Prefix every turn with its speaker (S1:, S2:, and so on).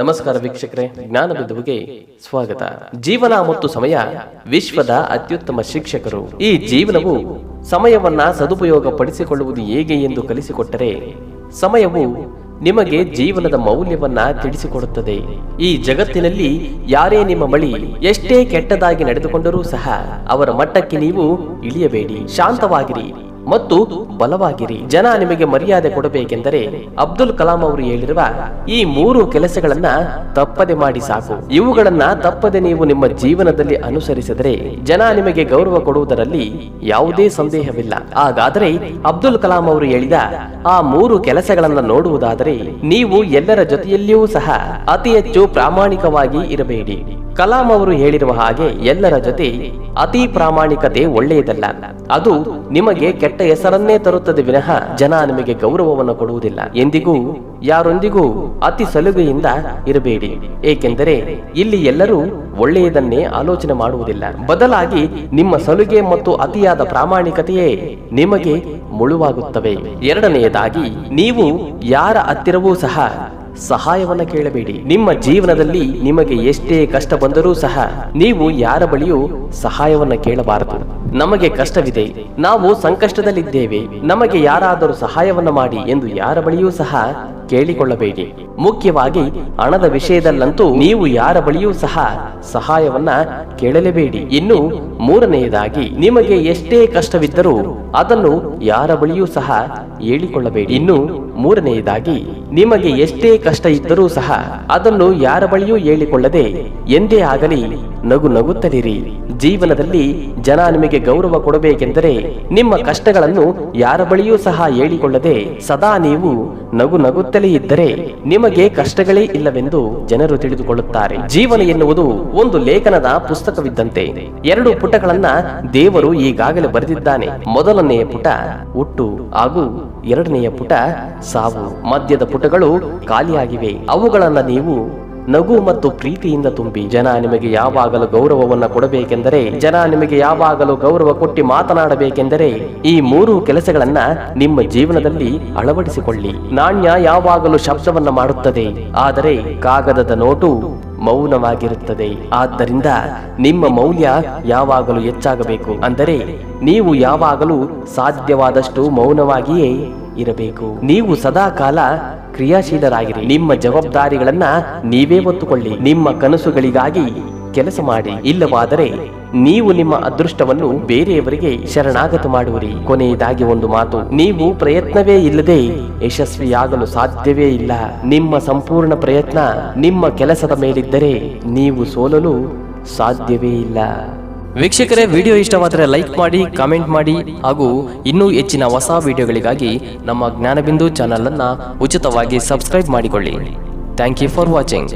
S1: ನಮಸ್ಕಾರ ವೀಕ್ಷಕರೇ, ಜ್ಞಾನ ಬಿಂದುವಿಗೆ ಸ್ವಾಗತ. ಜೀವನ ಮತ್ತು ಸಮಯ ವಿಶ್ವದ ಅತ್ಯುತ್ತಮ ಶಿಕ್ಷಕರು. ಈ ಜೀವನವು ಸಮಯವನ್ನ ಸದುಪಯೋಗ ಪಡಿಸಿಕೊಳ್ಳುವುದು ಹೇಗೆ ಎಂದು ಕಲಿಸಿಕೊಟ್ಟರೆ, ಸಮಯವು ನಿಮಗೆ ಜೀವನದ ಮೌಲ್ಯವನ್ನ ತಿಳಿಸಿಕೊಡುತ್ತದೆ. ಈ ಜಗತ್ತಿನಲ್ಲಿ ಯಾರೇ ನಿಮ್ಮ ಬಳಿ ಎಷ್ಟೇ ಕೆಟ್ಟದಾಗಿ ನಡೆದುಕೊಂಡರೂ ಸಹ ಅವರ ಮಟ್ಟಕ್ಕೆ ನೀವು ಇಳಿಯಬೇಡಿ. ಶಾಂತವಾಗಿರಿ. ಮತ್ತು ಬಲವಾಗಿರಿ. ಜನ ನಿಮಗೆ ಮರ್ಯಾದೆ ಕೊಡಬೇಕೆಂದರೆ ಅಬ್ದುಲ್ ಕಲಾಂ ಅವರು ಹೇಳಿರುವ ಈ ಮೂರು ಕೆಲಸಗಳನ್ನ ತಪ್ಪದೆ ಮಾಡಿ ಸಾಕು. ಇವುಗಳನ್ನ ತಪ್ಪದೆ ನೀವು ನಿಮ್ಮ ಜೀವನದಲ್ಲಿ ಅನುಸರಿಸಿದರೆ ಜನ ನಿಮಗೆ ಗೌರವ ಕೊಡುವುದರಲ್ಲಿ ಯಾವುದೇ ಸಂದೇಹವಿಲ್ಲ. ಹಾಗಾದರೆ ಅಬ್ದುಲ್ ಕಲಾಂ ಅವರು ಹೇಳಿದ ಆ ಮೂರು ಕೆಲಸಗಳನ್ನ ನೋಡುವುದಾದರೆ ನೀವು ಎಲ್ಲರ ಜೊತೆಯಲ್ಲಿಯೂ ಸಹ ಅತಿ ಹೆಚ್ಚು ಪ್ರಾಮಾಣಿಕವಾಗಿ ಇರಬೇಡಿ. ಕಲಾಂ ಅವರು ಹೇಳಿರುವ ಹಾಗೆ ಎಲ್ಲರ ಜೊತೆ ಅತಿ ಪ್ರಾಮಾಣಿಕತೆ ಒಳ್ಳೆಯದಲ್ಲ. ಅದು ನಿಮಗೆ ಕೆಟ್ಟ ಹೆಸರನ್ನೇ ತರುತ್ತದೆ ವಿನಃ ಜನ ನಿಮಗೆ ಗೌರವವನ್ನು ಕೊಡುವುದಿಲ್ಲ. ಎಂದಿಗೂ ಯಾರೊಂದಿಗೂ ಅತಿ ಸಲುಗೆಯಿಂದ ಇರಬೇಡಿ. ಏಕೆಂದರೆ ಇಲ್ಲಿ ಎಲ್ಲರೂ ಒಳ್ಳೆಯದನ್ನೇ ಆಲೋಚನೆ ಮಾಡುವುದಿಲ್ಲ. ಬದಲಾಗಿ ನಿಮ್ಮ ಸಲುಗೆ ಮತ್ತು ಅತಿಯಾದ ಪ್ರಾಮಾಣಿಕತೆಯೇ ನಿಮಗೆ ಮುಳುವಾಗುತ್ತವೆ. ಎರಡನೆಯದಾಗಿ, ನೀವು ಯಾರ ಹತ್ತಿರವೂ ಸಹ ಸಹಾಯವನ್ನ ಕೇಳಬೇಡಿ. ನಿಮ್ಮ ಜೀವನದಲ್ಲಿ ನಿಮಗೆ ಎಷ್ಟೇ ಕಷ್ಟ ಬಂದರೂ ಸಹ ನೀವು ಯಾರ ಬಳಿಯೂ ಸಹಾಯವನ್ನ ಕೇಳಬಾರದು. ನಮಗೆ ಕಷ್ಟವಿದೆ. ನಾವು ಸಂಕಷ್ಟದಲ್ಲಿದ್ದೇವೆ. ನಮಗೆ ಯಾರಾದರೂ ಸಹಾಯವನ್ನ ಮಾಡಿ ಎಂದು ಯಾರ ಬಳಿಯೂ ಸಹ ಕೇಳಿಕೊಳ್ಳಬೇಡಿ. ಮುಖ್ಯವಾಗಿ ಹಣದ ವಿಷಯದಲ್ಲಂತೂ ನೀವು ಯಾರ ಬಳಿಯೂ ಸಹ ಸಹಾಯವನ್ನ ಕೇಳಲೇಬೇಡಿ. ಇನ್ನು ಮೂರನೆಯದಾಗಿ, ನಿಮಗೆ ಎಷ್ಟೇ ಕಷ್ಟವಿದ್ದರೂ ಅದನ್ನು ಯಾರ ಬಳಿಯೂ ಸಹ ಹೇಳಿಕೊಳ್ಳಬೇಡಿ. ಇನ್ನು ಮೂರನೆಯದಾಗಿ, ನಿಮಗೆ ಎಷ್ಟೇ ಕಷ್ಟ ಇದ್ದರೂ ಸಹ ಅದನ್ನು ಯಾರ ಬಳಿಯೂ ಹೇಳಿಕೊಳ್ಳದೆ ಎಂದೇ ಆಗಲಿ ನಗು ನಗುತ್ತಲಿರಿ. ಜೀವನದಲ್ಲಿ ಜನ ನಿಮಗೆ ಗೌರವ ಕೊಡಬೇಕೆಂದರೆ ನಿಮ್ಮ ಕಷ್ಟಗಳನ್ನು ಯಾರ ಬಳಿಯೂ ಸಹ ಹೇಳಿಕೊಳ್ಳದೆ ಸದಾ ನೀವು ನಗು ನಗುತ್ತಲೇ ಇದ್ದರೆ ನಿಮಗೆ ಕಷ್ಟಗಳೇ ಇಲ್ಲವೆಂದು ಜನರು ತಿಳಿದುಕೊಳ್ಳುತ್ತಾರೆ. ಜೀವನ ಎನ್ನುವುದು ಒಂದು ಲೇಖನದ ಪುಸ್ತಕವಿದ್ದಂತೆ. ಎರಡು ಪುಟಗಳನ್ನ ದೇವರು ಈಗಾಗಲೇ ಬರೆದಿದ್ದಾನೆ. ಮೊದಲನೆಯ ಪುಟ ಹುಟ್ಟು ಹಾಗೂ ಎರಡನೆಯ ಪುಟ ಸಾವು, ಮದ್ಯದ ಪುಟಗಳು ಖಾಲಿಯಾಗಿವೆ. ಅವುಗಳನ್ನು ನೀವು ನಗು ಮತ್ತು ಪ್ರೀತಿಯಿಂದ ತುಂಬಿ, ಜನ ನಿಮಗೆ ಯಾವಾಗಲೂ ಗೌರವವನ್ನು ಕೊಡಬೇಕೆಂದರೆ, ಜನ ನಿಮಗೆ ಯಾವಾಗಲೂ ಗೌರವ ಕೊಟ್ಟಿ ಮಾತನಾಡಬೇಕೆಂದರೆ, ಈ ಮೂರು ಕೆಲಸಗಳನ್ನ ನಿಮ್ಮ ಜೀವನದಲ್ಲಿ ಅಳವಡಿಸಿಕೊಳ್ಳಿ. ನಾಣ್ಯ ಯಾವಾಗಲೂ ಶಬ್ದವನ್ನ ಮಾಡುತ್ತದೆ, ಆದರೆ ಕಾಗದದ ನೋಟು ಮೌನವಾಗಿರುತ್ತದೆ. ಆದ್ದರಿಂದ ನಿಮ್ಮ ಮೌಲ್ಯ ಯಾವಾಗಲೂ ಹೆಚ್ಚಾಗಬೇಕು. ಅಂದರೆ ನೀವು ಯಾವಾಗಲೂ ಸಾಧ್ಯವಾದಷ್ಟು ಮೌನವಾಗಿಯೇ ಇರಬೇಕು. ನೀವು ಸದಾ ಕಾಲ ಕ್ರಿಯಾಶೀಲರಾಗಿರಿ. ನಿಮ್ಮ ಜವಾಬ್ದಾರಿಗಳನ್ನ ನೀವೇ ಒತ್ತುಕೊಳ್ಳಿ ನಿಮ್ಮ ಕನಸುಗಳಿಗಾಗಿ ಕೆಲಸ ಮಾಡಿ. ಇಲ್ಲವಾದರೆ ನೀವು ನಿಮ್ಮ ಅದೃಷ್ಟವನ್ನು ಬೇರೆಯವರಿಗೆ ಶರಣಾಗತ ಮಾಡುವಿರಿ. ಕೊನೆಯದಾಗಿ ಒಂದು ಮಾತು. ನೀವು ಪ್ರಯತ್ನವೇ ಇಲ್ಲದೆ ಯಶಸ್ವಿಯಾಗಲು ಸಾಧ್ಯವೇ ಇಲ್ಲ. ನಿಮ್ಮ ಸಂಪೂರ್ಣ ಪ್ರಯತ್ನ ನಿಮ್ಮ ಕೆಲಸದ ಮೇಲಿದ್ದರೆ ನೀವು ಸೋಲಲು ಸಾಧ್ಯವೇ ಇಲ್ಲ. ವೀಕ್ಷಕರೇ, ವಿಡಿಯೋ ಇಷ್ಟವಾದರೆ ಲೈಕ್ ಮಾಡಿ, ಕಾಮೆಂಟ್ ಮಾಡಿ ಹಾಗೂ ಇನ್ನೂ ಹೆಚ್ಚಿನ ಹೊಸ ವಿಡಿಯೋಗಳಿಗಾಗಿ ನಮ್ಮ ಜ್ಞಾನಬಿಂದು ಚಾನಲ್ ಅನ್ನ ಉಚಿತವಾಗಿ ಸಬ್ಸ್ಕ್ರೈಬ್ ಮಾಡಿಕೊಳ್ಳಿ. Thank you for watching.